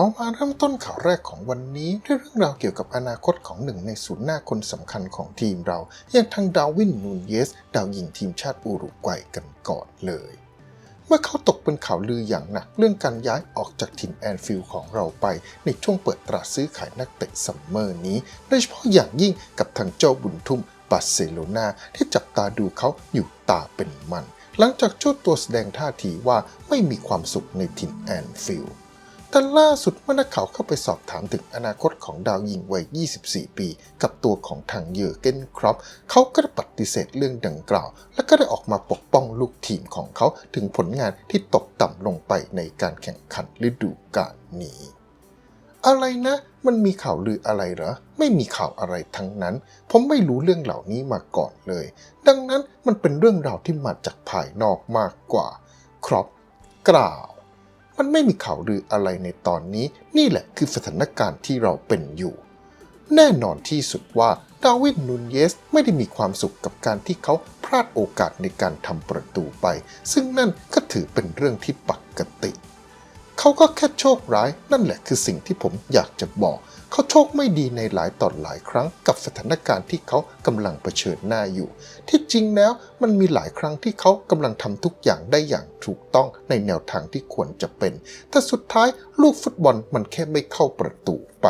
เรามาเริ่มต้นข่าวแรกของวันนี้ด้วยเรื่องราวเกี่ยวกับอนาคตของหนึ่งในศูนย์หน้าคนสำคัญของทีมเราอย่างทางดาวินนูนเยส ดาวยิงทีมชาติอุรุกวัยกันก่อนเลย เมื่อเขาตกเป็นข่าวลืออย่างหนักเรื่องการย้ายออกจากถิ่นแอนฟิลด์ของเราไป ในช่วงเปิดตลาดซื้อขายนักเตะซัมเมอร์นี้โดยเฉพาะอย่างยิ่งกับทางเจ้าบุญทุ่มบาร์เซโลนาที่จับตาดูเขาอยู่ตาเป็นมัน หลังจากเจ้าตัวแสดงท่าทีว่าไม่มีความสุขในถิ่นแอนฟิลด์ แต่ล่าสุดเมื่อนักข่าวเข้าไปสอบถามถึงอนาคตของดาวยิงวัย 24 ปี กับตัวของทางเยอเกนครอปเขาก็ปฏิเสธเรื่องดังกล่าว และก็ได้ออกมาปกป้องลูกทีมของเขาถึงผลงานที่ตกต่ำลงไปในการแข่งขันฤดูกาลนี้ อะไรนะ มันมีข่าวลืออะไรเหรอ ไม่มีข่าวอะไรทั้งนั้น ผมไม่รู้เรื่องเหล่านี้มาก่อนเลย ดังนั้นมันเป็นเรื่องราวที่มาจากภายนอกมากกว่า ครอปกล่าว มันไม่มีข่าวลืออะไรในตอนนี้ นี่แหละคือสถานการณ์ที่เราเป็นอยู่ แน่นอนที่สุดว่าดาวิดนูนเยสไม่ได้มีความสุขกับการที่เขาพลาดโอกาสในการทำประตูไป ซึ่งนั่นก็ถือเป็นเรื่องที่ปกติ เขาก็แค่โชคร้ายนั่นแหละคือสิ่งที่ผมอยากจะบอก เขาโชคไม่ดีในหลายตอนหลายครั้งกับสถานการณ์ที่เขากำลังเผชิญหน้าอยู่ ที่จริงแล้วมันมีหลายครั้งที่เขากำลังทำทุกอย่างได้อย่างถูกต้องในแนวทางที่ควรจะเป็น แต่สุดท้ายลูกฟุตบอลมันแค่ไม่เข้าประตูไป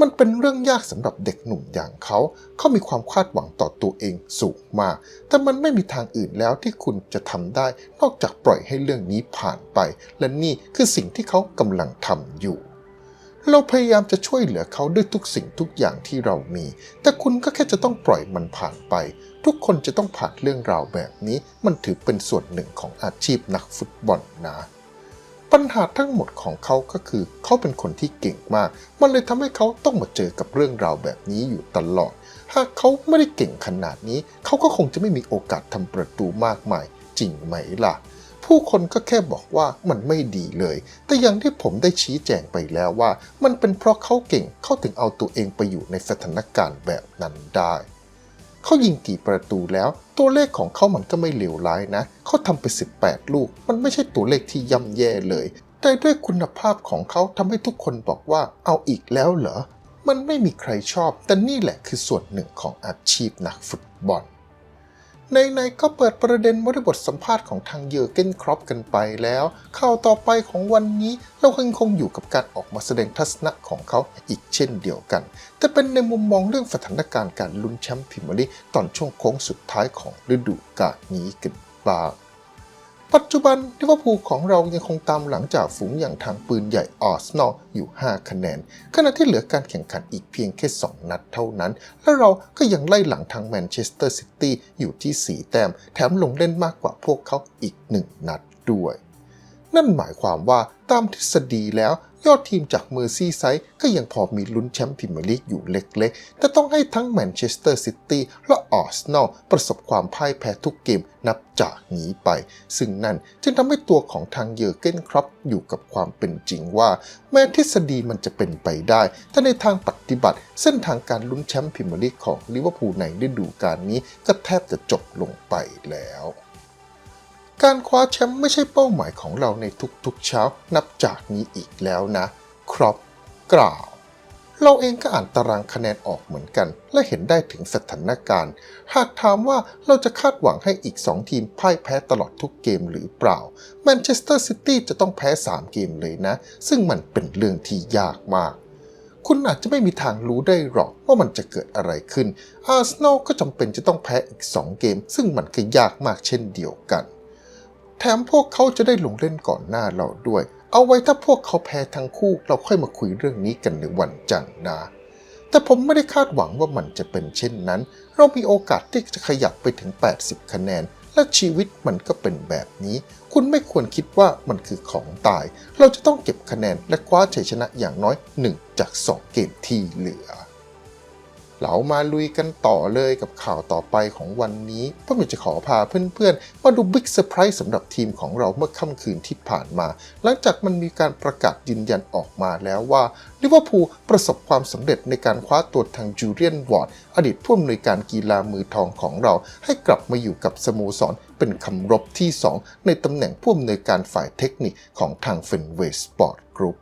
มันเป็นเรื่องยากสำหรับเด็กหนุ่มอย่างเขา เขามีความคาดหวังต่อตัวเองสูงมาก แต่มันไม่มีทางอื่นแล้วที่คุณจะทำได้ นอกจากปล่อยให้เรื่องนี้ผ่านไป และนี่คือสิ่งที่เขากำลังทำอยู่ เราพยายามจะช่วยเหลือเขาด้วยทุกสิ่งทุกอย่างที่เรามี แต่คุณก็แค่จะต้องปล่อยมันผ่านไป ทุกคนจะต้องผ่านเรื่องราวแบบนี้ มันถือเป็นส่วนหนึ่งของอาชีพนักฟุตบอลนะ ปัญหาทั้งหมดของเขาก็คือ เขาเป็นคนที่เก่งมาก มันเลยทำให้เขาต้องมาเจอกับเรื่องราวแบบนี้อยู่ตลอด หากเขาไม่ได้เก่งขนาดนี้ เขาก็คงจะไม่มีโอกาสทำประตูมากมาย จริงไหมล่ะ ผู้คนก็แค่บอกว่ามันไม่ดีเลย แต่อย่างที่ผมได้ชี้แจงไปแล้วว่า มันเป็นเพราะเขาเก่งเขาถึงเอาตัวเองไปอยู่ในสถานการณ์แบบนั้นได้เขายิงกี่ประตูแล้ว ตัวเลขของเขามันก็ไม่เลวร้ายนะเขาทำไป 18 ลูก มันไม่ใช่ตัวเลขที่ย่ำแย่เลยแต่ด้วยคุณภาพของเขาทำให้ทุกคนบอกว่าเอาอีกแล้วเหรอ มันไม่มีใครชอบ แต่นี่แหละคือส่วนหนึ่งของอาชีพนักฟุตบอล ในๆก็เปิดประเด็นบริบทสัมภาษณ์ของทางเยอร์เกนครอปกันไปแล้ว ข่าวต่อไปของวันนี้เราคงคงอยู่กับการออกมาแสดงทัศนะของเขาอีกเช่นเดียวกัน แต่เป็นในมุมมองเรื่องสถานการณ์การลุ้นแชมป์พิมลีตอนช่วงโค้งสุดท้ายของฤดูกาลนี้กันบ้าง ปัจจุบันลิเวอร์พูลของเรายังคงตามหลังจากฝูงอย่างทางปืนใหญ่อาร์เซนอลอยู่ 5 คะแนน ขณะที่เหลือการแข่งขันอีกเพียงแค่ 2 นัดเท่านั้น และเราก็ยังไล่หลังทางแมนเชสเตอร์ซิตี้อยู่ที่ 4 แต้ม แถมลงเล่นมากกว่าพวกเขาอีก 1 นัดด้วย นั่นหมายความว่าตามทฤษฎีแล้ว ยอดทีมจากเมอร์ซีไซด์ก็ยังพอมีลุ้นแชมป์พรีเมียร์ลีกอยู่เล็กๆ แต่ต้องให้ทั้งแมนเชสเตอร์ซิตี้และอาร์เซนอลประสบความพ่ายแพ้ทุกเกมนับจากนี้ไป ซึ่งนั่นจึงทำให้ตัวของทางเยอร์เกนครอปอยู่กับความเป็นจริงว่า แม้ทฤษฎีมันจะเป็นไปได้ แต่ในทางปฏิบัติ เส้นทางการลุ้นแชมป์พรีเมียร์ลีกของลิเวอร์พูลในฤดูกาลนี้ก็แทบจะจบลงไปแล้ว การคว้าแชมป์ไม่ใช่เป้าหมายของเราในทุกๆเช้านับจากนี้อีกแล้วนะ ครอปกล่าว เราเองก็อ่านตารางคะแนนออกเหมือนกัน และเห็นได้ถึงสถานการณ์ หากถามว่าเราจะคาดหวังให้อีก 2 ทีมพ่ายแพ้ตลอดทุกเกมหรือเปล่าแมนเชสเตอร์ซิตี้จะต้องแพ้ 3 เกมเลยนะ ซึ่งมันเป็นเรื่องที่ยากมากคุณอาจจะไม่มีทางรู้ได้หรอกว่ามันจะเกิดอะไรขึ้น อาร์เซนอลก็จำเป็นจะต้องแพ้อีก 2 เกม ซึ่งมันก็ยากมากเช่นเดียวกัน แถมพวกเขาจะได้ลงเล่นก่อนหน้าเราด้วย เอาไว้ถ้าพวกเขาแพ้ทั้งคู่เราค่อยมาคุยเรื่องนี้กันในวันจันทร์นะ แต่ผมไม่ได้คาดหวังว่ามันจะเป็นเช่นนั้น เรามีโอกาสที่จะขยับไปถึง 80 คะแนน และชีวิตมันก็เป็นแบบนี้ คุณไม่ควรคิดว่ามันคือของตาย เราจะต้องเก็บคะแนนและคว้าชัยชนะอย่างน้อย 1 จาก 2 เกมที่เหลือ เรามาลุยกันต่อเลยกับข่าวต่อไปของวันนี้เพื่อจะขอพาเพื่อนๆ มาดูบิ๊กเซอร์ไพรส์สำหรับทีมของเราเมื่อค่ำคืนที่ผ่านมา หลังจากมันมีการประกาศยืนยันออกมาแล้วว่าลิเวอร์พูลประสบความสำเร็จในการคว้าตัวทางจูเลียนวอร์ดอดีตผู้อำนวยการกีฬามือทองของเรา ให้กลับมาอยู่กับสโมสรเป็นคำรบที่ 2 ในตำแหน่งผู้อำนวยการฝ่ายเทคนิคของทางเฟนเวสปอร์ตกรุ๊ป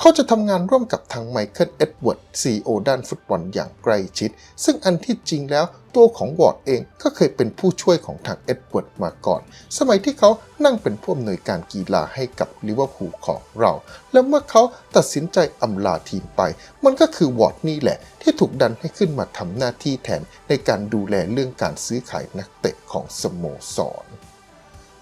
เขาจะทำงานร่วมกับทางไมเคิลเอ็ดเวิร์ดซีโอด้านฟุตบอลอย่างใกล้ชิด ซึ่งอันที่จริงแล้วตัวของวอร์ดเองก็เคยเป็นผู้ช่วยของทางเอ็ดเวิร์ดมาก่อน สมัยที่เขานั่งเป็นผู้อำนวยการกีฬาให้กับลิเวอร์พูลของเรา และเมื่อเขาตัดสินใจอำลาทีมไป มันก็คือวอร์ดนี่แหละ ที่ถูกดันให้ขึ้นมาทำหน้าที่แทนในการดูแลเรื่องการซื้อขายนักเตะของสโมสร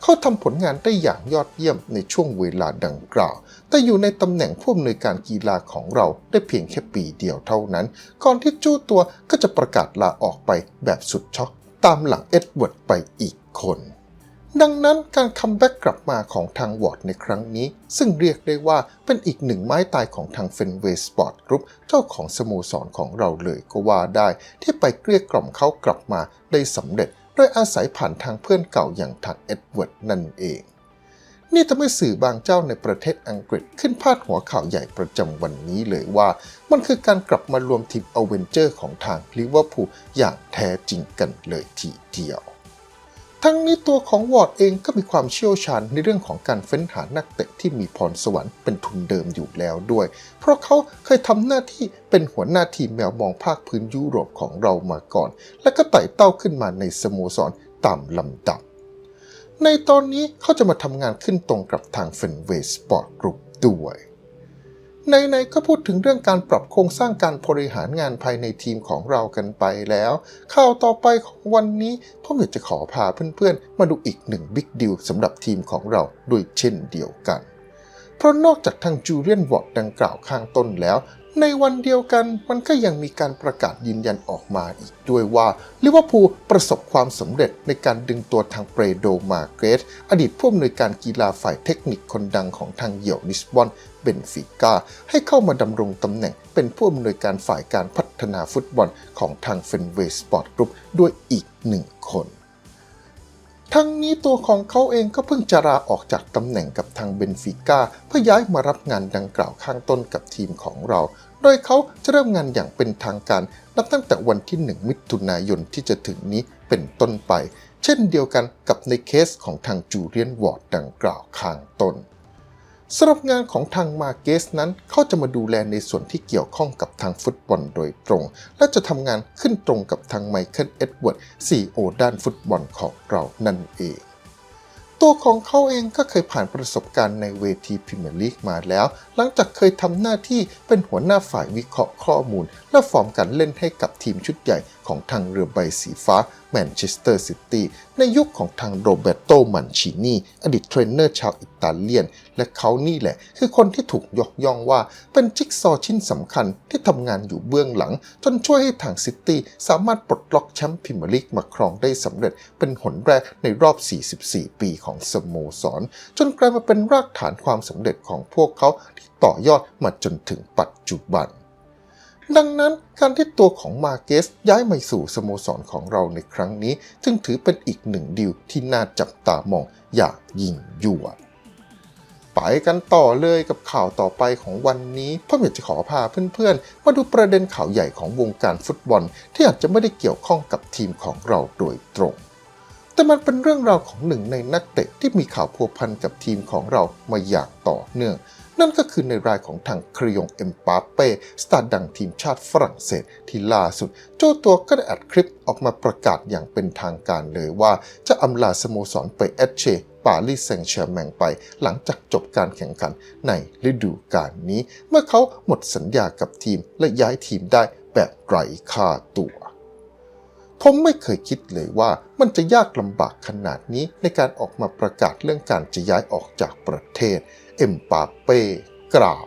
เขาทำผลงานได้อย่างยอดเยี่ยมในช่วงเวลาดังกล่าว แต่อยู่ในตำแหน่งผู้อำนวยการกีฬาของเราได้เพียงแค่ปีเดียวเท่านั้น ก่อนที่จู้ตัวก็จะประกาศลาออกไปแบบสุดช็อกตามหลังเอ็ดเวิร์ดไปอีกคนดังนั้นการคัมแบ็กกลับมาของทางวอร์ดในครั้งนี้ ซึ่งเรียกได้ว่าเป็นอีกหนึ่งไม้ตายของทางเฟนเวย์สปอร์ตกรุ๊ปเจ้าของสโมสรของเราเลยก็ว่าได้ ที่ไปเกลี้ยกล่อมเขากลับมาได้สำเร็จ โดยอาศัยผ่านทางเพื่อนเก่าอย่างทางเอ็ดเวิร์ดนั่นเอง นี่ทำให้สื่อบางเจ้าในประเทศอังกฤษขึ้นพาดหัวข่าวใหญ่ประจำวันนี้เลยว่า มันคือการกลับมารวมทีมอเวนเจอร์ของทางลิเวอร์พูลอย่างแท้จริงกันเลยทีเดียว ทั้งนี้ตัวของวอร์ดเองก็มีความเชี่ยวชาญในเรื่องของการเฟ้นหานักเตะที่มีพรสวรรค์เป็นทุนเดิมอยู่แล้วด้วย เพราะเขาเคยทำหน้าที่เป็นหัวหน้าทีมแมวมองภาคพื้นยุโรปของเรามาก่อน และก็ไต่เต้าขึ้นมาในสโมสรตามลำดับ ในตอนนี้เขาจะมาทำงานขึ้นตรงกับทางเฟนเวสปอร์ตกรุ๊ปด้วย ในๆก็พูดถึงเรื่องการปรับโครงสร้างการบริหารงานภายในทีมของเรากันไปแล้ว ข่าวต่อไปของวันนี้ผมอยากจะขอพาเพื่อนๆ มาดูอีกหนึ่งบิ๊กดิวสำหรับทีมของเราด้วยเช่นเดียวกัน เพราะนอกจากทางจูเลียนวอร์ดดังกล่าวข้างต้นแล้ว ในวันเดียวกันมันก็ยังมีการประกาศยืนยันออกมาอีกด้วยว่าลิเวอร์พูลประสบความสำเร็จในการดึงตัวทางเปรโดมาเกรสอดีตผู้อำนวยการกีฬาฝ่ายเทคนิคคนดังของทางเหยี่ยวลิสบอนเบนฟิก้าให้เข้ามาดำรงตำแหน่งเป็นผู้อำนวยการฝ่ายการพัฒนาฟุตบอลของทางเฟนเวสปอร์ตกรุ๊ปด้วยอีกหนึ่งคนทั้งนี้ตัวของเขาเองก็เพิ่งจะลาออกจากตำแหน่งกับทางเบนฟิก้าเพื่อย้ายมารับงานดังกล่าวข้างต้นกับทีมของเรา โดยเขาจะเริ่มงานอย่างเป็นทางการ นับตั้งแต่วันที่ 1 มิถุนายนที่จะถึงนี้เป็นต้นไป เช่นเดียวกันกับในเคสของทางจูเลียนวอร์ดดังกล่าวข้างต้นสำหรับงานของทางมาเกสนั้น เขาจะมาดูแลในส่วนที่เกี่ยวข้องกับทางฟุตบอลโดยตรง และจะทำงานขึ้นตรงกับทางไมเคิลเอ็ดเวิร์ดซีโอด้านฟุตบอลของเรานั่นเอง ตัวของเขาเองก็เคยผ่านประสบการณ์ในเวทีพรีเมียร์ลีกมาแล้ว หลังจากเคยทำหน้าที่เป็นหัวหน้าฝ่ายวิเคราะห์ข้อมูล และฟอร์มการเล่นให้กับทีมชุดใหญ่ของทางเรือใบสีฟ้าแมนเชสเตอร์ซิตี้ในยุคของทางโรเบโตมันชินีอดีตเทรนเนอร์ชาวอิตาเลียน และเขานี่แหละ คือคนที่ถูกยกย่องว่าเป็นจิ๊กซอชิ้นสำคัญที่ทำงานอยู่เบื้องหลัง จนช่วยให้ทางซิตี้สามารถปลดล็อกแชมป์พรีเมียร์ลีกมาครองได้สำเร็จเป็นหนแรกในรอบ 44 ปีของสโมสร จนกลายมาเป็นรากฐานความสำเร็จของพวกเขาที่ต่อยอดมาจนถึงปัจจุบัน ดังนั้นการที่ตัวของมาเกสย้ายมาสู่สโมสรของเราในครั้งนี้จึงถือเป็นอีกหนึ่งดีลที่น่าจับตามองอย่างยิ่งยวดไปกันต่อเลยกับข่าวต่อไปของวันนี้พ่ออยากจะขอพาเพื่อนๆ มาดูประเด็นข่าวใหญ่ของวงการฟุตบอล ที่อาจจะไม่ได้เกี่ยวข้องกับทีมของเราโดยตรง แต่มันเป็นเรื่องราวของหนึ่งในนักเตะที่มีข่าวพัวพันกับทีมของเรามาอย่างต่อเนื่อง นั่นก็คือในรายของทางคริยงเอ็มปาเป้สตาร์ดังทีมชาติฝรั่งเศสที่ล่าสุด เจ้าตัวก็ได้อัดคลิปออกมาประกาศอย่างเป็นทางการเลยว่า จะอำลาสโมสรไปเอชเชปารีสแซงต์แชร์แมงไปหลังจากจบการแข่งขันในฤดูกาลนี้ เมื่อเขาหมดสัญญากับทีมและย้ายทีมได้แบบไร้ค่าตัว ผมไม่เคยคิดเลยว่ามันจะยากลำบากขนาดนี้ในการออกมาประกาศเรื่องการจะย้ายออกจากประเทศ เอ็มปาเป้กล่าว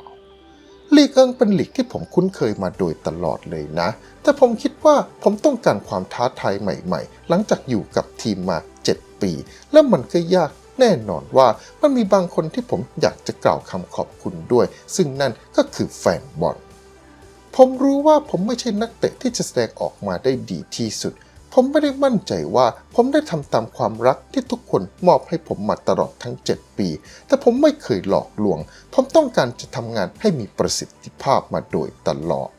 ลีกเอิงเป็นลีกที่ผมคุ้นเคยมาโดยตลอดเลยนะ แต่ผมคิดว่าผมต้องการความท้าทายใหม่ๆ หลังจากอยู่กับทีมมา 7 ปี แล้วมันก็ยากแน่นอนว่ามันมีบางคนที่ผมอยากจะกล่าวคำขอบคุณด้วย ซึ่งนั่นก็คือแฟนบอลผมรู้ว่าผมไม่ใช่นักเตะที่จะแสดงออกมาได้ดีที่สุด ผมไม่ได้มั่นใจว่า ผมได้ทำตามความรักที่ทุกคนมอบให้ผมมาตลอดทั้ง 7 ปี แต่ผมไม่เคยหลอกลวง ผมต้องการจะทำงานให้มีประสิทธิภาพมาโดยตลอด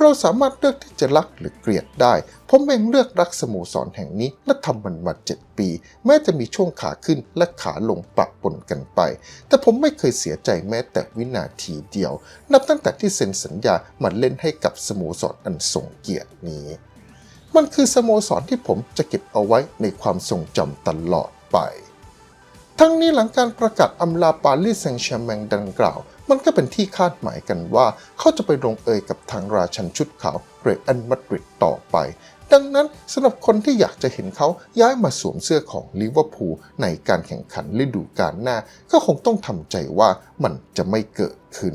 เราสามารถเลือกที่จะรักหรือเกลียดได้ ผมเองเลือกรักสโมสรแห่งนี้และทำมันมาเจ็ดปี แม้จะมีช่วงขาขึ้นและขาลงปะปนกันไป แต่ผมไม่เคยเสียใจแม้แต่วินาทีเดียว นับตั้งแต่ที่เซ็นสัญญามาเล่นให้กับสโมสรอันทรงเกียรตินี้ มันคือสโมสรที่ผมจะเก็บเอาไว้ในความทรงจำตลอดไป ทั้งนี้หลังการประกาศอำลาปารีสแซงต์แชร์แมงดังกล่าว มันก็เป็นที่คาดหมายกันว่า เขาจะไปลงเอยกับทางราชันชุดขาวเรอัลมาดริดต่อไป ดังนั้นสำหรับคนที่อยากจะเห็นเขาย้ายมาสวมเสื้อของลิเวอร์พูลในการแข่งขันฤดูกาลหน้า ก็คงต้องทำใจว่ามันจะไม่เกิดขึ้น